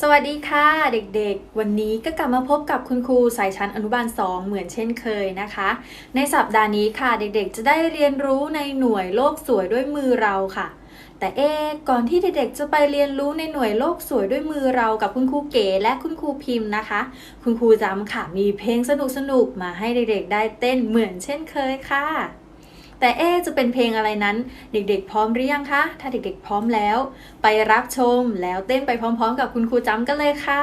สวัสดีค่ะเด็กๆ วันนี้ก็กลับมาพบกับคุณครูสายชั้นอนุบาล 2 เหมือนเช่นเคยนะคะ ในสัปดาห์นี้ค่ะเด็กๆ จะได้เรียนรู้ในหน่วยโลกสวยด้วยมือเราค่ะ แต่เอ๊ก่อนที่เด็กๆ จะไปเรียนรู้ในหน่วยโลกสวยด้วยมือเรากับคุณครูเก๋และคุณครูพิมพ์นะคะ คุณครูจำค่ะมีเพลงสนุกๆมาให้เด็กๆ ได้เต้นเหมือนเช่นเคยค่ะ แต่เอ๊จะเป็นเพลงอะไรนั้น เด็กๆ พร้อมหรือยังคะ ถ้าเด็กๆ พร้อมแล้ว ไปรับชมแล้วเต้นไปพร้อมๆ กับคุณครูจำกันเลยค่ะ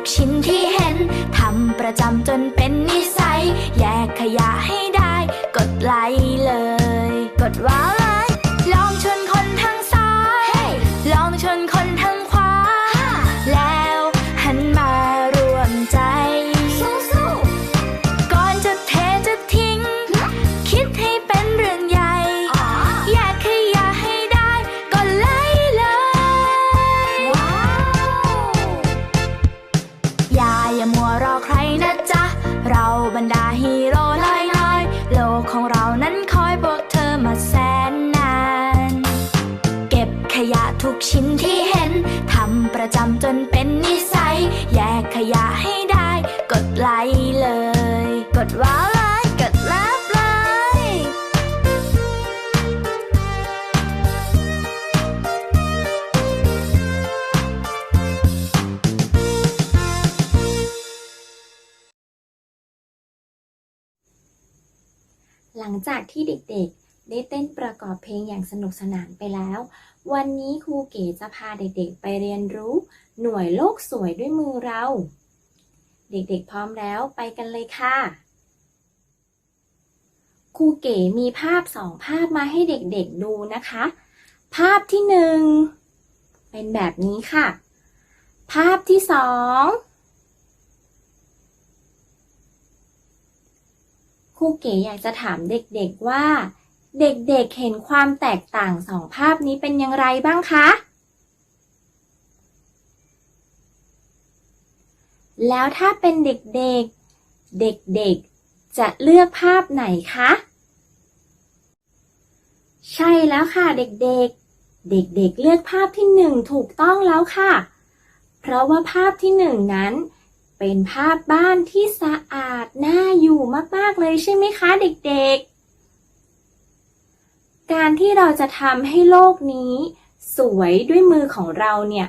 กชิ้นที่เห็นทำประจำจนเป็นนิสัย แยกขยะให้ อยกขยะให้ได้ กดไลค์เลย กดว้าวเลยกดเลิฟเลย หลังจากที่เด็กๆ ได้เต้นประกอบเพลงอย่างสนุกสนานไปแล้ว วันนี้ครูเก๋จะพาเด็กๆ ไปเรียนรู้หน่วยโลกสวยด้วยมือเรา เด็กๆพร้อมแล้วไปกันเลยค่ะ ครูเก๋มีภาพสองภาพมาให้เด็กๆดูนะคะ ภาพที่หนึ่งเป็นแบบนี้ค่ะ ภาพที่สองครูเก๋อยากจะถามเด็กๆว่า เด็กๆเห็นความแตกต่างสองภาพนี้เป็นอย่างไรบ้างคะ แล้วถ้าเป็นเด็กๆ เด็กๆ จะเลือกภาพไหนคะ ใช่แล้วค่ะเด็กๆ เด็กๆ เลือกภาพที่หนึ่งถูกต้องแล้วค่ะ เพราะว่าภาพที่หนึ่งนั้น เป็นภาพบ้านที่สะอาดน่าอยู่มากๆเลยใช่ไหมคะ เด็กๆ การที่เราจะทำให้โลกนี้ สวยด้วยมือของเราเนี่ย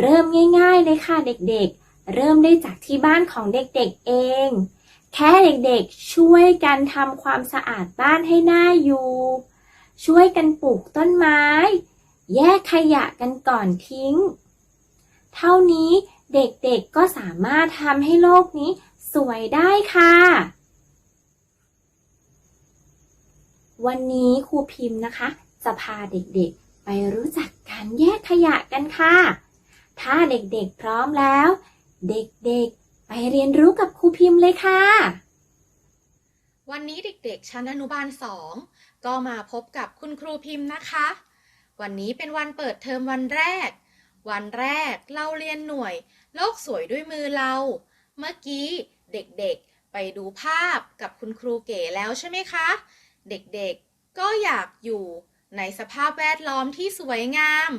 เริ่มง่าย ๆ เลยค่ะเด็กๆ เริ่มได้จากที่บ้านของเด็กๆเอง แค่เด็กๆช่วยกันทำความสะอาดบ้านให้หน่าอยู่ ช่วยกันปลูกต้นไม้ แยกขยะกันก่อนทิ้ง เท่านี้เด็กๆก็สามารถทำให้โลกนี้สวยได้ค่ะ วันนี้ครูพิมพ์นะคะ จะพาเด็กๆไปรู้จักการแยกขยะกันค่ะ ถ้าเด็กๆพร้อมแล้ว เด็กๆ ไปเรียนรู้กับครูพิมพ์เลยค่ะ วันนี้เด็กๆ ชั้นอนุบาล2ก็มาพบกับคุณครูพิมพ์นะคะ วันนี้เป็นวันเปิดเทอมวันแรก วันแรกเราเรียนหน่วย โลกสวยด้วยมือเรา เมื่อกี้เด็กๆ ไปดูภาพกับคุณครูเก๋แล้วใช่ไหมคะ เด็กๆ ก็อยากอยู่ในสภาพแวดล้อมที่สวยงาม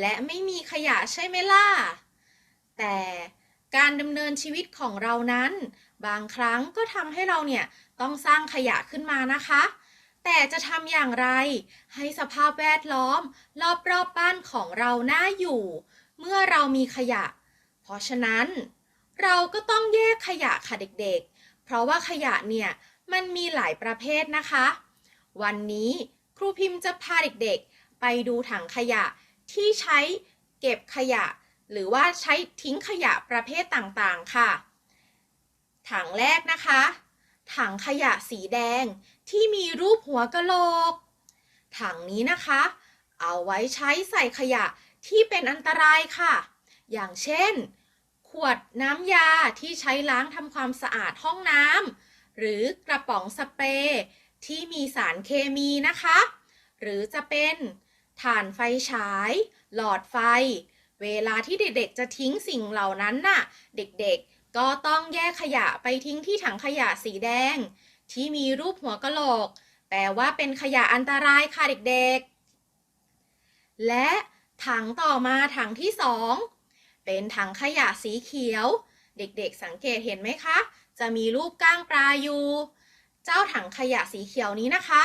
และไม่มีขยะใช่ไหมล่ะ แต่ การดำเนินชีวิตของเรานั้น บางครั้งก็ทำให้เราเนี่ยต้องสร้างขยะขึ้นมานะคะ แต่จะทำอย่างไร ให้สภาพแวดล้อม รอบๆบบ้านของเราน่าอยู่ เมื่อเรามีขยะ เพราะฉะนั้น เราก็ต้องแยกขยะค่ะเด็กๆ เพราะว่าขยะเนี่ยมันมีหลายประเภทนะคะ วันนี้ครูพิมพ์จะพาเด็กๆ ไปดูถังขยะที่ใช้เก็บขยะ หรือว่าใช้ทิ้งขยะประเภทต่างๆค่ะ ถังแรกนะคะ ถังขยะสีแดงที่มีรูปหัวกะโหลก ถังนี้นะคะ เอาไว้ใช้ใส่ขยะที่เป็นอันตรายค่ะ อย่างเช่น ขวดน้ำยาที่ใช้ล้างทำความสะอาดห้องน้ำหรือกระป๋องสเปรย์ที่มีสารเคมีนะคะ หรือจะเป็นถ่านไฟฉาย หลอดไฟ เวลาที่เด็กๆ จะทิ้งสิ่งเหล่านั้นน่ะ เด็กๆ ก็ต้องแยกขยะไปทิ้งที่ถังขยะสีแดง ที่มีรูปหัวกะโหลก แปลว่าเป็นขยะอันตรายค่ะเด็กๆ และถังต่อมาถังที่สองเป็นถังขยะสีเขียว เด็กๆ สังเกตเห็นไหมคะ จะมีรูปก้างปลาอยู่ เจ้าถังขยะสีเขียวนี้นะคะ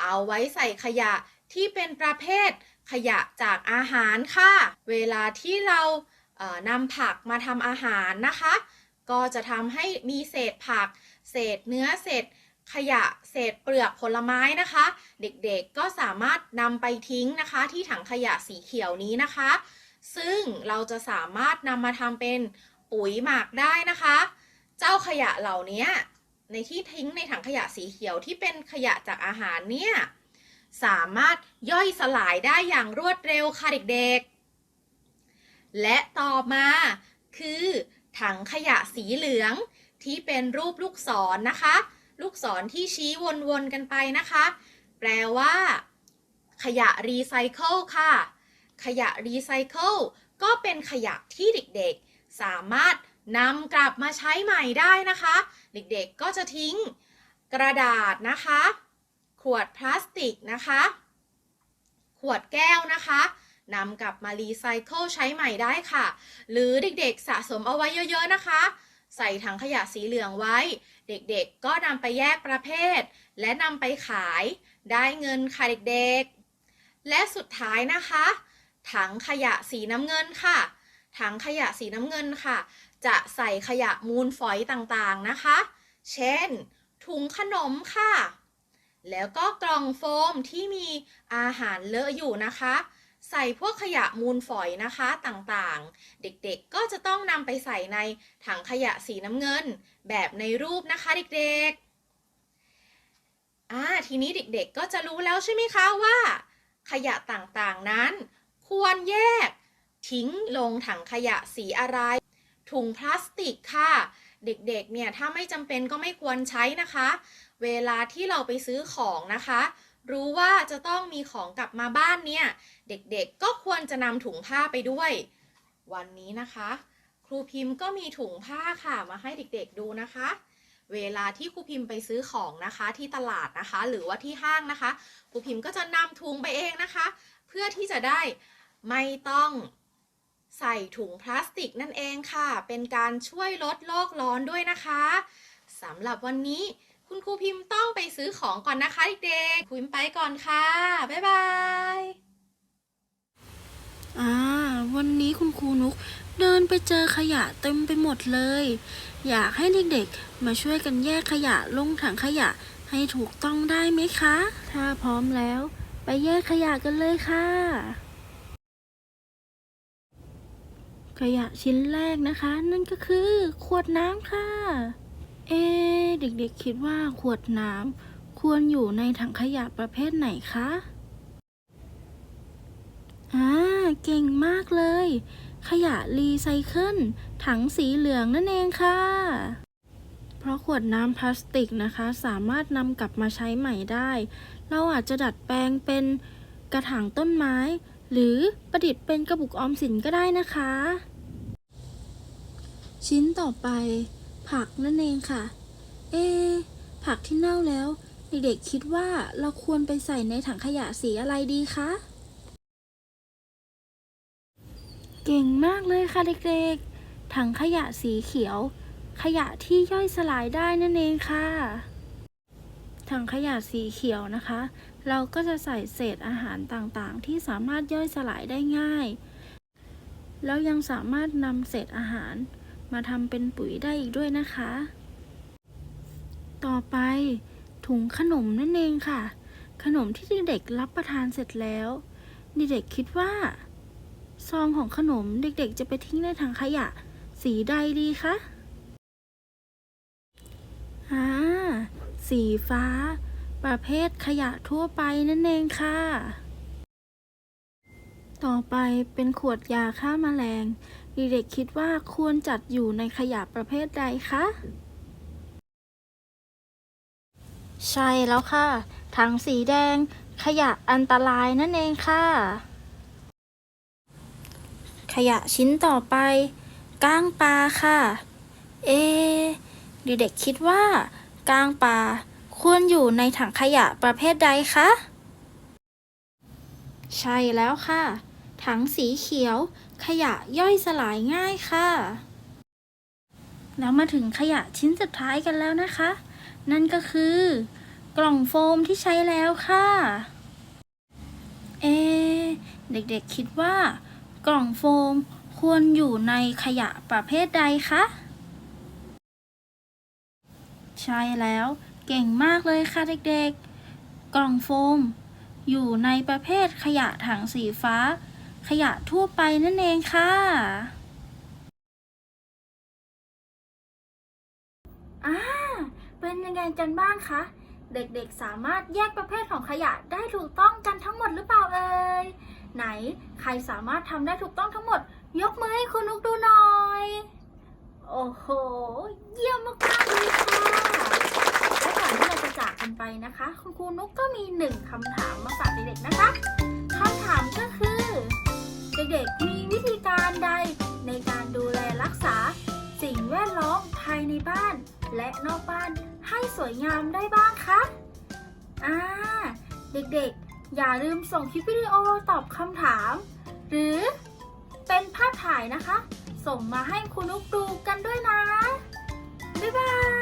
เอาไว้ใส่ขยะที่เป็นประเภท ขยะจากอาหารค่ะ เวลาที่เรานำผักมาทำอาหารนะคะ ก็จะทำให้มีเศษผัก เศษเนื้อเศษขยะเศษเปลือกผลไม้นะคะ เด็กๆก็สามารถนำไปทิ้งนะคะ ที่ถังขยะสีเขียวนี้นะคะ ซึ่งเราจะสามารถนำมาทำเป็นปุ๋ยหมักได้นะคะ เจ้าขยะเหล่านี้ในที่ทิ้งในถังขยะสีเขียวที่เป็นขยะจากอาหารเนี่ย สามารถย่อยสลายได้อย่างรวดเร็วค่ะเด็กๆ และต่อมาคือถังขยะสีเหลืองที่เป็นรูปลูกศรนนะคะ ลูกศรที่ชี้วนๆกันไปนะคะ แปลว่า ขยะรีไซเคิลค่ะ ขยะรีไซเคิลก็เป็นขยะที่เด็กๆ สามารถนำกลับมาใช้ใหม่ได้นะคะ เด็กๆก็จะทิ้งกระดาษนะคะ วดพลาสติกนะคะ ขวดแก้วนะคะนำกลับมารีไซเคิลใช้ใหม่ได้ค่ะ หรือเด็กๆสะสมเอาไว้เยอะๆนะคะ ใส่ถังขยะสีเหลืองไว้ เด็กๆก็นำไปแยกประเภท และนำไปขายได้เงินค่ะเด็กๆ และสุดท้ายนะคะ ถังขยะสีน้ำเงินค่ะ ถังขยะสีน้ำเงินค่ะ จะใส่ขยะมูลฝอยต่างๆนะคะ เช่น ถุงขนมค่ะ แล้วก็กล่องโฟมที่มีอาหารเลอะอยู่นะคะ ใส่พวกขยะมูลฝอยนะคะต่างๆ เด็กๆก็จะต้องนำไปใส่ในถังขยะสีน้ำเงิน แบบในรูปนะคะเด็กๆอ่าทีนี้เด็กๆก็จะรู้แล้วใช่ไหมคะว่า ขยะต่างๆนั้น ควรแยกทิ้งลงถังขยะสีอะไร ถุงพลาสติกค่ะ เด็กๆ เนี่ย ถ้าไม่จำเป็นก็ไม่ควรใช้นะคะ เวลาที่เราไปซื้อของนะคะ รู้ว่าจะต้องมีของกลับมาบ้านเนี่ย เด็กๆก็ควรจะนำถุงผ้าไปด้วย วันนี้นะคะ ครูพิมพ์ก็มีถุงผ้าค่ะมาให้เด็กๆดูนะคะ เวลาที่ครูพิมพ์ไปซื้อของนะคะที่ตลาดนะคะ หรือว่าที่ห้างนะคะ ครูพิมพ์ก็จะนำถุงไปเองนะคะ เพื่อที่จะได้ไม่ต้องใส่ถุงพลาสติกนั่นเองค่ะ เป็นการช่วยลดโลกร้อนด้วยนะคะสำหรับวันนี้ คุณครูพิมพ์ต้องไปซื้อของก่อนนะคะเด็กๆครูพิมไปก่อนค่ะ บ๊ายบาย อ่า วันนี้คุณครูนุกเดินไปเจอขยะเต็มไปหมดเลย อยากให้เด็กๆ มาช่วยกันแยกขยะลงถังขยะให้ถูกต้องได้ไหมคะ ถ้าพร้อมแล้ว ไปแยกขยะกันเลยค่ะ ขยะชิ้นแรกนะคะ นั่นก็คือขวดน้ำค่ะ เอะเด็กๆคิดว่าขวดน้ำควรอยู่ในถังขยะประเภทไหนคะ อ่า เก่งมากเลย ขยะรีไซเคิลถังสีเหลืองนั่นเองค่ะ เพราะขวดน้ำพลาสติกนะคะ สามารถนำกลับมาใช้ใหม่ได้ เราอาจจะดัดแปลงเป็นกระถางต้นไม้ หรือประดิษฐ์เป็นกระปุกออมสินก็ได้นะคะ ชิ้นต่อไป ผักนั่นเองค่ะ เอ ผักที่เน่าแล้ว เด็กๆคิดว่าเราควรไปใส่ในถังขยะสีอะไรดีคะ เก่งมากเลยค่ะเด็กๆ ถังขยะสีเขียว ขยะที่ย่อยสลายได้นั่นเองค่ะ ถังขยะสีเขียวนะคะ เราก็จะใส่เศษอาหารต่างๆ ที่สามารถย่อยสลายได้ง่าย แล้วยังสามารถนำเศษอาหาร มาทำเป็นปุ๋ยได้อีกด้วยนะคะ ต่อไปถุงขนมนั่นเองค่ะ ขนมที่เด็กๆรับประทานเสร็จแล้วเด็กๆคิดว่า ซองของขนมเด็กๆ จะไปทิ้งในถังขยะ สีใดดีคะอ่าสีฟ้า ประเภทขยะทั่วไปนั่นเองค่ะ ต่อไปเป็นขวดยาฆ่าแมลง เด็กๆคิดว่าควรจัดอยู่ในขยะประเภทใดคะ ใช่แล้วค่ะ ถังสีแดง ขยะอันตรายนั่นเองค่ะ ขยะชิ้นต่อไป ก้างปลาค่ะ เอเด็กๆคิดว่า ก้างปลาควรอยู่ในถังขยะประเภทใดคะใช่แล้วค่ะ ถังสีเขียว ขยะย่อยสลายง่ายค่ะ แล้วมาถึงขยะชิ้นสุดท้ายกันแล้วนะคะ นั่นก็คือ กล่องโฟมที่ใช้แล้วค่ะ เอ เด็กๆคิดว่า กล่องโฟมควรอยู่ในขยะประเภทใดคะ ใช่แล้วเก่งมากเลยค่ะเด็กๆ กล่องโฟม อยู่ในประเภทขยะถังสีฟ้า ขยะทั่วไปนั่นเองค่ะ อ่า เป็นยังไงกันบ้างคะ เด็กๆสามารถแยกประเภทของขยะได้ถูกต้องกันทั้งหมดหรือเปล่าเอ่ย ไหนใครสามารถทำได้ถูกต้องทั้งหมด ยกมือให้คุณนุกดูหน่อย โอ้โห เยี่ยมมากๆเลยค่ะและก่อนที่เราจะจากกันไปนะคะ คุณครูนุกก็มีหนึ่งคำถามมาฝากเด็กๆนะคะคำถามก็คือ เด็กๆ มีวิธีการใดในการดูแลรักษา สิ่งแวดล้อมภายในบ้าน และนอกบ้านให้สวยงามได้บ้างคะอ่าเด็กๆ อย่าลืมส่งคลิปวิดีโอตอบคำถาม หรือเป็นภาพถ่ายนะคะ ส่งมาให้คุณนุกดูกันด้วยนะ บ๊ายบาย